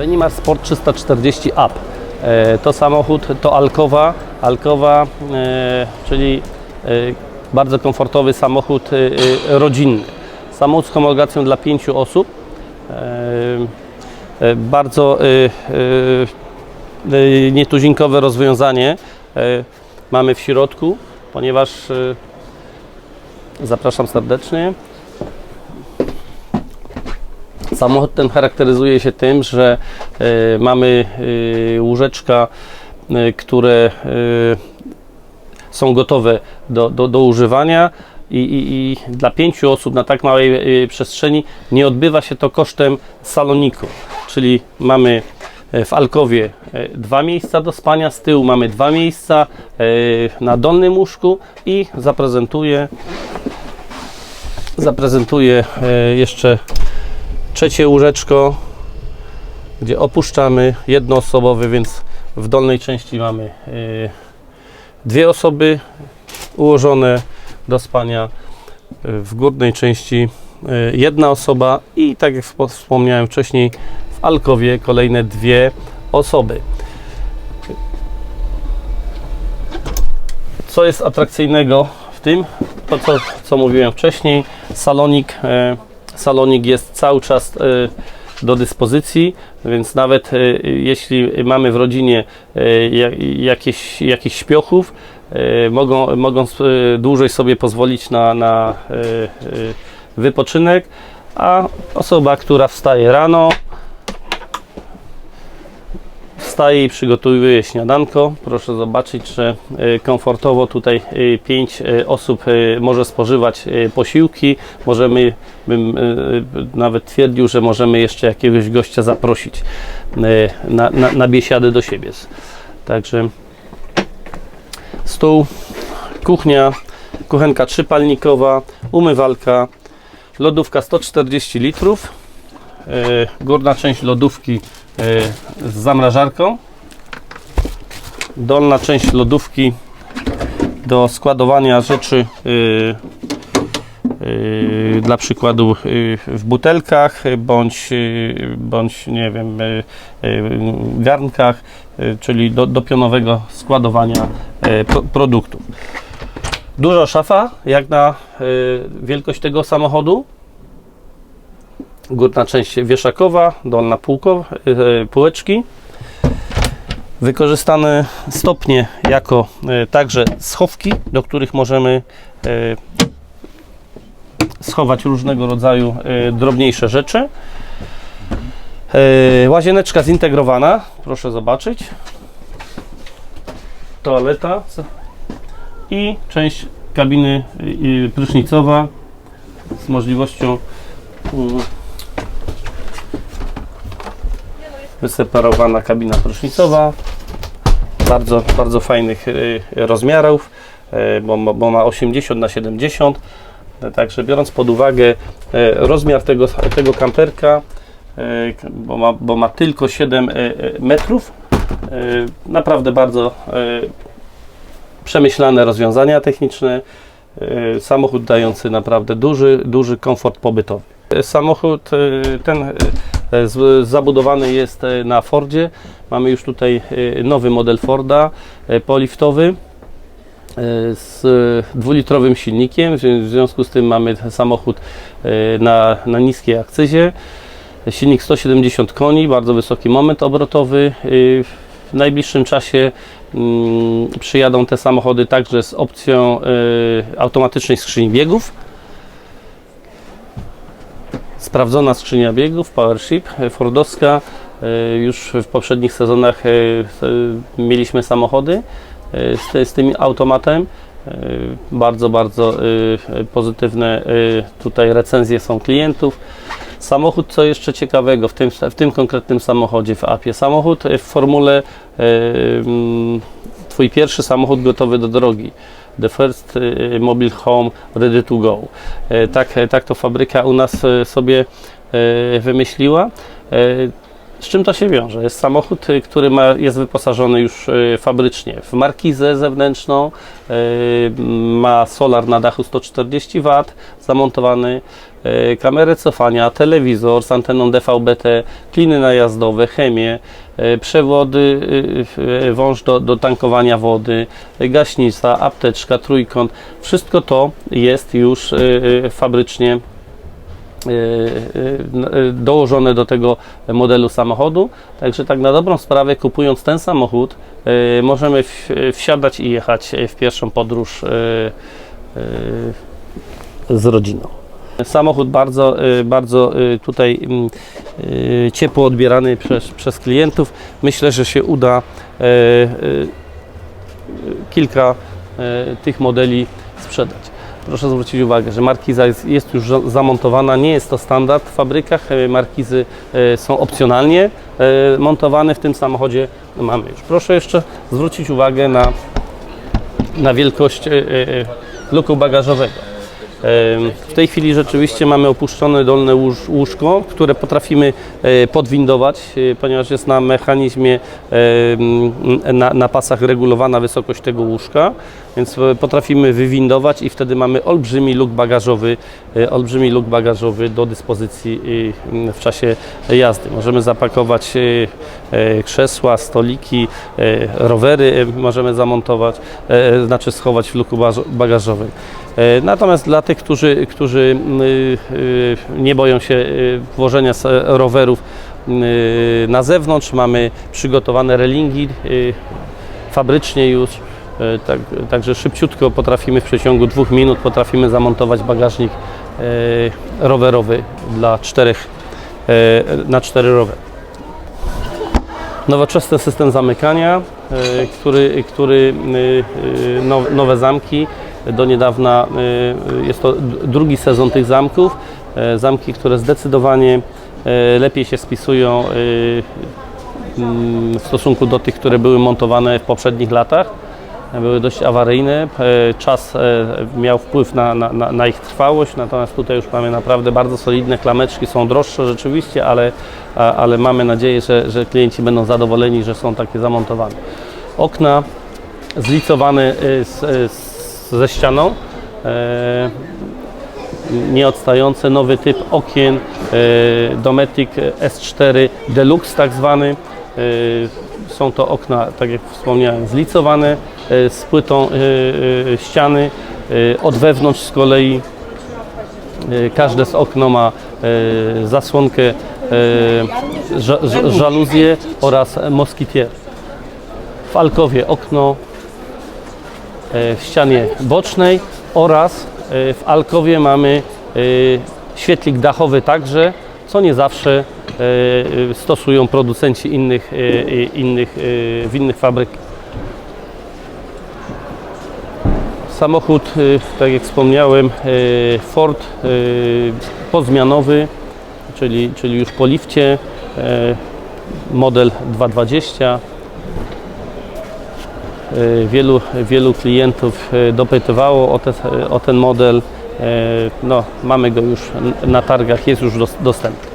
Benimar Sport 340 Up. E, To samochód, to Alkowa, Alkowa, e, czyli e, bardzo komfortowy samochód rodzinny. Samochód z homologacją dla pięciu osób. Bardzo nietuzinkowe rozwiązanie mamy w środku, ponieważ zapraszam serdecznie. Samochód ten charakteryzuje się tym, że e, mamy e, łóżeczka, e, które są gotowe do, do, do używania i, i, i dla pięciu osób na tak małej przestrzeni nie odbywa się to kosztem saloniku, czyli mamy w alkowie dwa miejsca do spania, z tyłu mamy dwa miejsca na dolnym łóżku i zaprezentuję zaprezentuję jeszcze trzecie łóżeczko, gdzie opuszczamy jednoosobowy, więc w dolnej części mamy e, dwie osoby ułożone do spania, e, w górnej części e, jedna osoba i tak jak wspo- wspomniałem wcześniej w alkowie kolejne dwie osoby. Co jest atrakcyjnego w tym? To co, co mówiłem wcześniej, salonik, salonik jest cały czas e, do dyspozycji, więc nawet e, jeśli mamy w rodzinie e, ja- jakieś, jakichś śpiochów, mogą, mogą dłużej sobie pozwolić na, na wypoczynek, a osoba, która wstaje rano, wstaje i przygotowuje śniadanko. Proszę zobaczyć, e, komfortowo tutaj 5 osób e, może spożywać posiłki. Możemy, bym nawet twierdził, że możemy jeszcze jakiegoś gościa zaprosić na, na, na biesiady do siebie. Także stół, kuchnia, kuchenka trzypalnikowa, umywalka, lodówka 140 litrów, górna część lodówki z zamrażarką, dolna część lodówki do składowania rzeczy e, dla przykładu e, w butelkach bądź, e, bądź nie wiem, e, garnkach, e, czyli do, do pionowego składowania e, pro, produktów. Duża szafa, jak na e, wielkość tego samochodu. Górna część wieszakowa, dolna półko, e, półeczki. Wykorzystane stopnie jako e, także schowki, do których możemy e, schować różnego rodzaju drobniejsze rzeczy. Łazieneczka zintegrowana, proszę zobaczyć. Toaleta i część kabiny prysznicowa z możliwością wyseparowana kabina prysznicowa bardzo, bardzo fajnych y, rozmiarów y, bo, bo ma 80 na 70 także biorąc pod uwagę y, rozmiar tego, tego kamperka bo ma, bo ma tylko 7 y, y, metrów naprawdę bardzo przemyślane rozwiązania techniczne, samochód dający naprawdę duży, duży komfort pobytowy. Samochód ten zabudowany jest e, na Fordzie. Mamy już tutaj e, nowy model Forda e, poliftowy e, z dwulitrowym silnikiem. W zwią- w związku z tym mamy samochód e, na, na niskiej akcyzie. Silnik 170 koni, bardzo wysoki moment obrotowy. W najbliższym czasie mm, przyjadą te samochody także z opcją automatycznej skrzyni biegów. Sprawdzona skrzynia biegów, PowerShip, y, Fordowska. Y, Już w poprzednich sezonach y, mieliśmy samochody z, z tym automatem. Bardzo, bardzo pozytywne tutaj recenzje są klientów. Samochód, co jeszcze ciekawego w tym, w tym konkretnym samochodzie w APie. Samochód w formule e, Twój pierwszy samochód gotowy do drogi. The first e, mobile home ready to go. E, Tak, tak to fabryka u nas e, sobie e, wymyśliła. E, Z czym to się wiąże? Jest samochód, y, który ma, jest wyposażony już y, fabrycznie w markizę zewnętrzną, y, ma solar na dachu 140 W, zamontowany, y, kamerę cofania, telewizor z anteną DVB-T, kliny najazdowe, chemię, y, przewody, y, y, wąż do, do tankowania wody, y, gaśnica, apteczka, trójkąt. Wszystko to jest już fabrycznie dołożone do tego modelu samochodu. Także tak na dobrą sprawę, kupując ten samochód, możemy wsiadać i jechać w pierwszą podróż z rodziną. Samochód bardzo, y, bardzo y, tutaj mm, y, ciepło odbierany przez, przez klientów. Myślę, że się uda y, y, kilka y, tych modeli sprzedać. Proszę zwrócić uwagę, że markiza jest, jest już za- zamontowana, nie jest to standard w fabrykach. e, Markizy e, są opcjonalnie e, montowane w tym samochodzie mamy już. Proszę jeszcze zwrócić uwagę na, na wielkość e, e, luku bagażowego. W tej chwili rzeczywiście mamy opuszczone dolne łóż, łóżko, które potrafimy e, podwindować, e, ponieważ jest na mechanizmie, na, na pasach regulowana wysokość tego łóżka, więc e, potrafimy wywindować i wtedy mamy olbrzymi luk bagażowy, e, olbrzymi luk bagażowy do dyspozycji w czasie jazdy. Możemy zapakować e, krzesła, stoliki, rowery możemy zamontować, znaczy schować w luku bagażowym. Natomiast dla tych, którzy, którzy nie boją się włożenia rowerów na zewnątrz, mamy przygotowane relingi fabrycznie już. E, Tak, także szybciutko potrafimy w przeciągu dwóch minut potrafimy zamontować bagażnik e, rowerowy dla czterech, e, na cztery rowery. Nowoczesny system zamykania, który, który now- nowe zamki. Do niedawna jest to drugi sezon tych zamków. Zamki, które zdecydowanie lepiej się spisują w stosunku do tych, które były montowane w poprzednich latach. Były dość awaryjne. E, Czas e, miał wpływ na, na, na- ich trwałość, natomiast tutaj już mamy naprawdę bardzo solidne klameczki. Są droższe rzeczywiście, ale, ale mamy nadzieję, że, że klienci będą zadowoleni, że są takie zamontowane. Okna zlicowane e, z, z, ze ścianą. Nieodstające, nowy typ okien, Dometic S4 Deluxe tak zwany. Są to okna, tak jak wspomniałem, zlicowane e, z płytą e, e, ściany. Od wewnątrz z kolei każde z okno ma zasłonkę, ża- ża- żaluzję oraz moskitier. W alkowie okno w ścianie bocznej oraz w alkowie mamy świetlik dachowy także, co nie zawsze stosują producenci innych, e, e, innych, e, w innych fabrykach. Samochód, e, tak jak wspomniałem, e, Ford e, pozmianowy, czyli, czyli już po lifcie, e, model 220. E, Wielu, wielu klientów e, dopytywało o, te, o ten model. E, No, mamy go już na targach, jest już dos- dostępny.